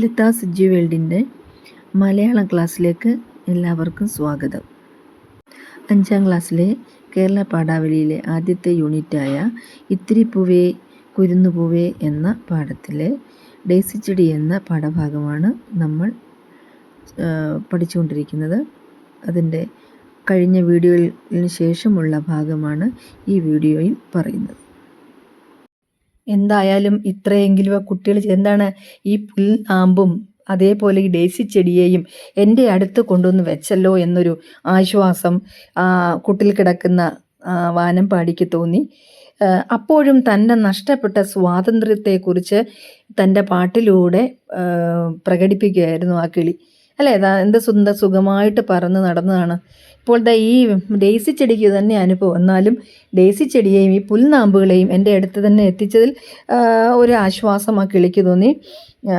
ലതാസ് G വേൾഡിന്റെ Malayalam ക്ലാസ്സിലേക്ക് എല്ലാവർക്കും സ്വാഗതം. അഞ്ചാം ക്ലാസ്സിലെ കേരള പാഠാവലിയിലെ ആദ്യത്തെ യൂണിറ്റായ ഇത്തിരി പൂവേ കുരുന്നു പൂവേ എന്ന പാഠത്തിലെ ഡേസിച്ചെടി എന്ന പാഠഭാഗമാണ് നമ്മൾ പഠിച്ചുകൊണ്ടിരിക്കുന്നത്. അതിന്റെ കഴിഞ്ഞ വീഡിയോയിന് ശേഷമുള്ള ഭാഗമാണ് ഈ വീഡിയോയിൽ പറയുന്നത്. എന്തായാലും ഇത്രയെങ്കിലും കുട്ടികൾ എന്താണ് ഈ പുൽനാമ്പും അതേപോലെ ഈ ഡേസി ചെടിയെയും എന്റെ അടുത്ത് കൊണ്ടുവന്ന് വെച്ചല്ലോ എന്നൊരു ആശ്വാസം കുട്ടിൽ കിടക്കുന്ന വാനം വാനമ്പാടിക്ക് തോന്നി. അപ്പോഴും തന്റെ നഷ്ടപ്പെട്ട സ്വാതന്ത്ര്യത്തെക്കുറിച്ച് തന്റെ പാട്ടിലൂടെ പ്രകടിപ്പിക്കുകയായിരുന്നു ആ കിളി. അല്ലേ? എന്ത് സുന്ദ സുഖമായിട്ട് പറന്ന് നടന്നതാണ് ഇപ്പോൾ ദാ ഈ ഡേസി ചെടിക്ക് തന്നെ അനുഭവം. എന്നാലും ഡേസി ചെടിയെയും ഈ പുൽനാമ്പുകളെയും എന്റെ അടുത്ത് തന്നെ എത്തിച്ചതിൽ ഒരു ആശ്വാസം ആ കിളിക്ക് തോന്നി.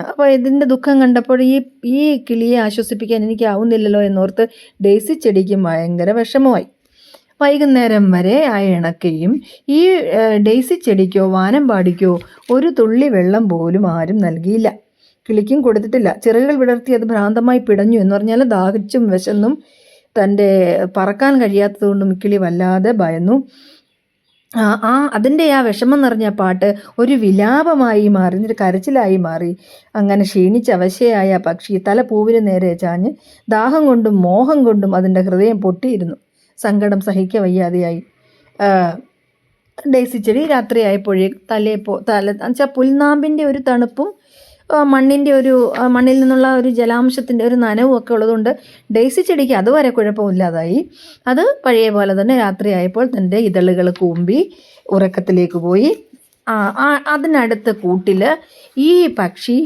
അപ്പോൾ ഇതിന്റെ ദുഃഖം കണ്ടപ്പോൾ ഈ ഈ കിളിയെ ആശ്വസിപ്പിക്കാൻ എനിക്കാവുന്നില്ലല്ലോ എന്നോർത്ത് ഡേസി ചെടിക്ക് ഭയങ്കര വിഷമമായി. വൈകുന്നേരം വരെ ആ ഇണക്കയും ഈ ഡെയ്സി ചെടിക്കോ വാനമ്പാടിക്കോ ഒരു തുള്ളി വെള്ളം പോലും ആരും നൽകിയില്ല. കിളിക്കും കൊടുത്തിട്ടില്ല. ചിറകുകൾ വിടർത്തി അത് ഭ്രാന്തമായി പിടഞ്ഞു എന്ന് പറഞ്ഞാൽ ദാഹിച്ചും വിശന്നും തന്റെ പറക്കാൻ കഴിയാത്തതുകൊണ്ട് മിക്കിളി വല്ലാതെ ഭയന്നു. ആ അതിന്റെ ആ വിഷമം നിറഞ്ഞ പാട്ട് ഒരു വിലാപമായി മാറി ഒരു കരച്ചിലായി മാറി. അങ്ങനെ ക്ഷീണിച്ച അവശയായ പക്ഷി തല പൂവിന് നേരെ ചാഞ്ഞ് ദാഹം കൊണ്ടും മോഹം കൊണ്ടും അതിന്റെ ഹൃദയം പൊട്ടിയിരുന്നു. സങ്കടം സഹിക്ക വയ്യാതെയായി. ഡേസിച്ചെടി ഡേസി ചെടി രാത്രിയായപ്പോഴേ തലേ പോ തല എന്നുവെച്ചാൽ പുൽനാമ്പിന്റെ ഒരു തണുപ്പും മണ്ണിന്റെ ഒരു മണ്ണിൽ നിന്നുള്ള ഒരു ജലാംശത്തിന്റെ ഒരു നനവും ഒക്കെ ഉള്ളതുകൊണ്ട് ഡേസി ചെടിക്ക് അതുവരെ കുഴപ്പമില്ലാതായി. അത് പഴയ പോലെ തന്നെ രാത്രിയായപ്പോൾ തന്റെ ഇതളുകൾ കൂമ്പി ഉറക്കത്തിലേക്ക് പോയി. അതിനടുത്ത കൂട്ടിൽ ഈ പക്ഷി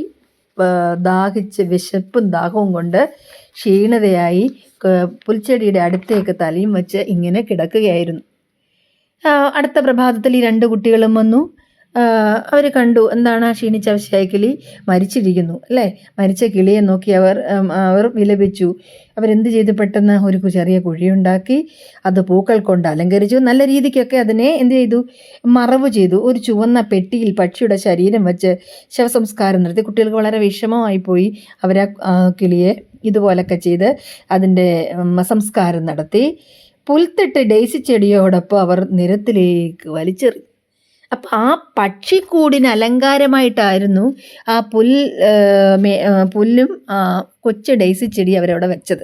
ദാഹിച്ച് വിശപ്പും ദാഹവും കൊണ്ട് ക്ഷീണതയായി പുൽച്ചെടിയുടെ അടുത്തേക്ക് തലയും വെച്ച് ഇങ്ങനെ കിടക്കുകയായിരുന്നു. അടുത്ത പ്രഭാതത്തിൽ ഈ രണ്ട് കുട്ടികളും വന്നു. അവർ കണ്ടു. എന്താണ് ആ ക്ഷീണിച്ച കിളി? മരിച്ചിരിക്കുന്നു അല്ലേ? മരിച്ച കിളിയെ നോക്കി അവർ അവർ വിലപിച്ചു. അവരെന്ത് ചെയ്തു? പെട്ടെന്ന് ഒരു ചെറിയ കുഴിയുണ്ടാക്കി. അത് പൂക്കൾ കൊണ്ട് അലങ്കരിച്ചു. നല്ല രീതിക്കൊക്കെ അതിനെ എന്ത് ചെയ്തു? മറവ് ചെയ്തു. ഒരു ചുവന്ന പെട്ടിയിൽ പക്ഷിയുടെ ശരീരം വെച്ച് ശവസംസ്കാരം നടത്തി. കുട്ടികൾക്ക് വളരെ വിഷമമായി പോയി. അവരാ ആ, കിളിയെ ഇതുപോലൊക്കെ ചെയ്ത് അതിന്റെ സംസ്കാരം നടത്തി. പുൽത്തിട്ട് ഡേസി ചെടിയോടൊപ്പം അവർ നിരത്തിലേക്ക് വലിച്ചെറി അപ്പം ആ പക്ഷിക്കൂടിന് അലങ്കാരമായിട്ടായിരുന്നു ആ പുൽ പുല്ലും കൊച്ചു ഡേസി ചെടി അവരവിടെ വെച്ചത്.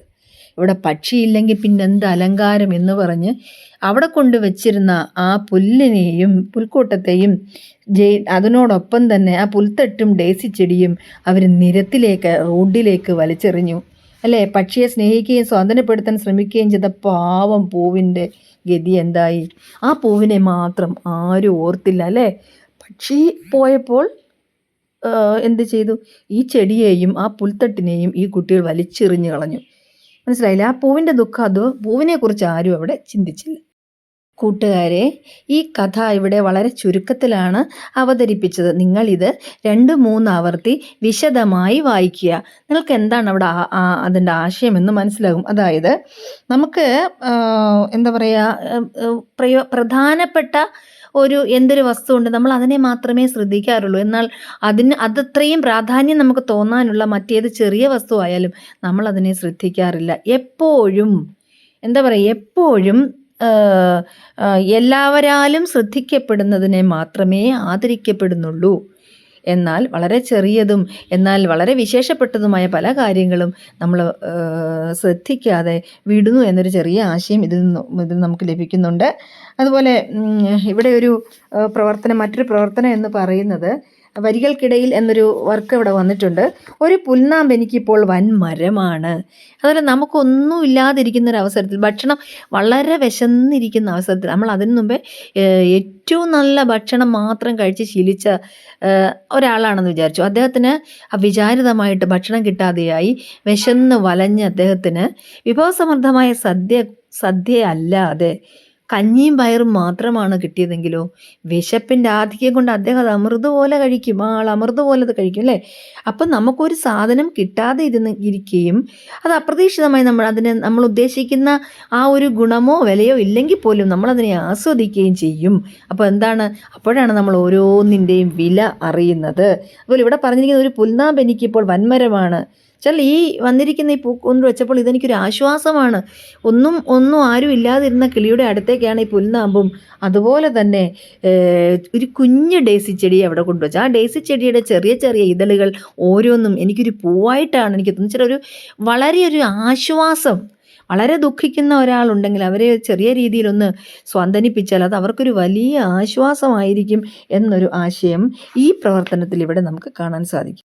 ഇവിടെ പക്ഷിയില്ലെങ്കിൽ പിന്നെ എന്ത് അലങ്കാരം എന്ന് പറഞ്ഞ് അവിടെ കൊണ്ട് വെച്ചിരുന്ന ആ പുല്ലിനെയും പുൽക്കൂട്ടത്തെയും ജയ് അതിനോടൊപ്പം തന്നെ ആ പുൽത്തട്ടും ഡേസി ചെടിയും അവർ നിരത്തിലേക്ക് റോഡിലേക്ക് വലിച്ചെറിഞ്ഞു. അല്ലേ? പക്ഷിയെ സ്നേഹിക്കുകയും സ്വാതന്ത്ര്യപ്പെടുത്താൻ ശ്രമിക്കുകയും ചെയ്ത പാവം പൂവിന്റെ ഗതി എന്തായി? ആ പൂവിനെ മാത്രം ആരും ഓർത്തില്ല അല്ലേ? പക്ഷി പോയപ്പോൾ എന്ത് ചെയ്തു? ഈ ചെടിയെയും ആ പുൽത്തട്ടിനെയും ഈ കുട്ടികൾ വലിച്ചെറിഞ്ഞു കളഞ്ഞു. മനസ്സിലായില്ല? ആ പൂവിന്റെ ദുഃഖം അത് പൂവിനെക്കുറിച്ച് ആരും അവിടെ ചിന്തിച്ചില്ല. കൂട്ടുകാരെ ഈ കഥ ഇവിടെ വളരെ ചുരുക്കത്തിലാണ് അവതരിപ്പിച്ചത്. നിങ്ങളിത് രണ്ട് മൂന്ന് ആവർത്തി വിശദമായി വായിക്കുക. നിങ്ങൾക്ക് എന്താണ് അവിടെ അതിന്റെ ആശയമെന്ന് മനസ്സിലാകും. അതായത് നമുക്ക് എന്താ പറയുക പ്രയോ പ്രധാനപ്പെട്ട ഒരു എന്തൊരു വസ്തുവുണ്ട് നമ്മൾ അതിനെ മാത്രമേ ശ്രദ്ധിക്കാറുള്ളൂ. എന്നാൽ അതിന് അതത്രയും പ്രാധാന്യം നമുക്ക് തോന്നാനുള്ള മറ്റേത് ചെറിയ വസ്തു ആയാലും നമ്മൾ അതിനെ ശ്രദ്ധിക്കാറില്ല. എപ്പോഴും എന്താ പറയുക എപ്പോഴും എല്ലാവരാലും ശ്രദ്ധിക്കപ്പെടുന്നതിനെ മാത്രമേ ആദരിക്കപ്പെടുന്നുള്ളൂ. എന്നാൽ വളരെ ചെറിയതും എന്നാൽ വളരെ വിശേഷപ്പെട്ടതുമായ പല കാര്യങ്ങളും നമ്മൾ ശ്രദ്ധിക്കാതെ വിടുന്നു എന്നൊരു ചെറിയ ആശയം ഇതിൽ നിന്ന് ഇതിൽ നമുക്ക് ലഭിക്കുന്നുണ്ട്. അതുപോലെ ഇവിടെ ഒരു പ്രവർത്തനം മറ്റൊരു പ്രവർത്തനം എന്ന് പറയുന്നത് വരികൾക്കിടയിൽ എന്നൊരു വർക്ക് ഇവിടെ വന്നിട്ടുണ്ട്. ഒരു പുൽനാമ്പ് എനിക്കിപ്പോൾ വൻ മരമാണ് അതുപോലെ നമുക്കൊന്നും ഇല്ലാതിരിക്കുന്ന ഒരു അവസരത്തിൽ ഭക്ഷണം വളരെ വിശന്നിരിക്കുന്ന അവസരത്തിൽ നമ്മൾ അതിനു മുമ്പേ ഏറ്റവും നല്ല ഭക്ഷണം മാത്രം കഴിച്ച് ശീലിച്ച ഒരാളാണെന്ന് വിചാരിച്ചു. അദ്ദേഹത്തിന് അവിചാരിതമായിട്ട് ഭക്ഷണം കിട്ടാതെയായി വിശന്ന് വലഞ്ഞ് അദ്ദേഹത്തിന് വിഭവസമൃദ്ധമായ സദ്യ സദ്യ അല്ലാതെ കഞ്ഞിയും പയറും മാത്രമാണ് കിട്ടിയതെങ്കിലോ? വിശപ്പിന്റെ ആധിക്യം കൊണ്ട് അദ്ദേഹം അത് അമൃത് പോലെ കഴിക്കും. ആൾ അമൃത് പോലെ അത് കഴിക്കും അല്ലേ? അപ്പം നമുക്കൊരു സാധനം കിട്ടാതെ ഇരുന്ന് ഇരിക്കുകയും അത് അപ്രതീക്ഷിതമായി നമ്മൾ അതിനെ നമ്മൾ ഉദ്ദേശിക്കുന്ന ആ ഒരു ഗുണമോ വിലയോ ഇല്ലെങ്കിൽ പോലും നമ്മളതിനെ ആസ്വദിക്കുകയും ചെയ്യും. അപ്പോൾ എന്താണ്? അപ്പോഴാണ് നമ്മൾ ഓരോന്നിന്റെയും വില അറിയുന്നത്. അതുപോലെ ഇവിടെ പറഞ്ഞിരിക്കുന്ന ഒരു പുൽനാമ്പ് എനിക്കിപ്പോൾ വൻമരമാണ്. വെച്ചാൽ ഈ വന്നിരിക്കുന്ന ഈ പൂ കൊണ്ട് വെച്ചപ്പോൾ ഇതെനിക്കൊരു ആശ്വാസമാണ്. ഒന്നും ഒന്നും ആരും ഇല്ലാതിരുന്ന കിളിയുടെ അടുത്തേക്കാണ് ഈ പുൽനാമ്പും. അതുപോലെ തന്നെ ഒരു കുഞ്ഞ് ഡേസി ചെടി അവിടെ കൊണ്ടുവച്ചു. ആ ഡേസി ചെടിയുടെ ചെറിയ ചെറിയ ഇതളുകൾ ഓരോന്നും എനിക്കൊരു പൂവായിട്ടാണ് എനിക്ക് തോന്നുന്നത്. ഒരു വളരെ ഒരു ആശ്വാസം വളരെ ദുഃഖിക്കുന്ന ഒരാളുണ്ടെങ്കിൽ അവരെ ചെറിയ രീതിയിലൊന്ന് സ്വാന്തനിപ്പിച്ചാൽ അത് അവർക്കൊരു വലിയ ആശ്വാസമായിരിക്കും എന്നൊരു ആശയം ഈ പ്രവർത്തനത്തിൽ ഇവിടെ നമുക്ക് കാണാൻ സാധിക്കും.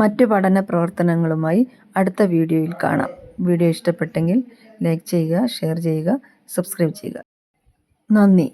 മറ്റു പഠന പ്രവർത്തനങ്ങളുമായി അടുത്ത വീഡിയോയിൽ കാണാം. വീഡിയോ ഇഷ്ടപ്പെട്ടെങ്കിൽ ലൈക്ക് ചെയ്യുക ഷെയർ ചെയ്യുക സബ്സ്ക്രൈബ് ചെയ്യുക. നന്ദി.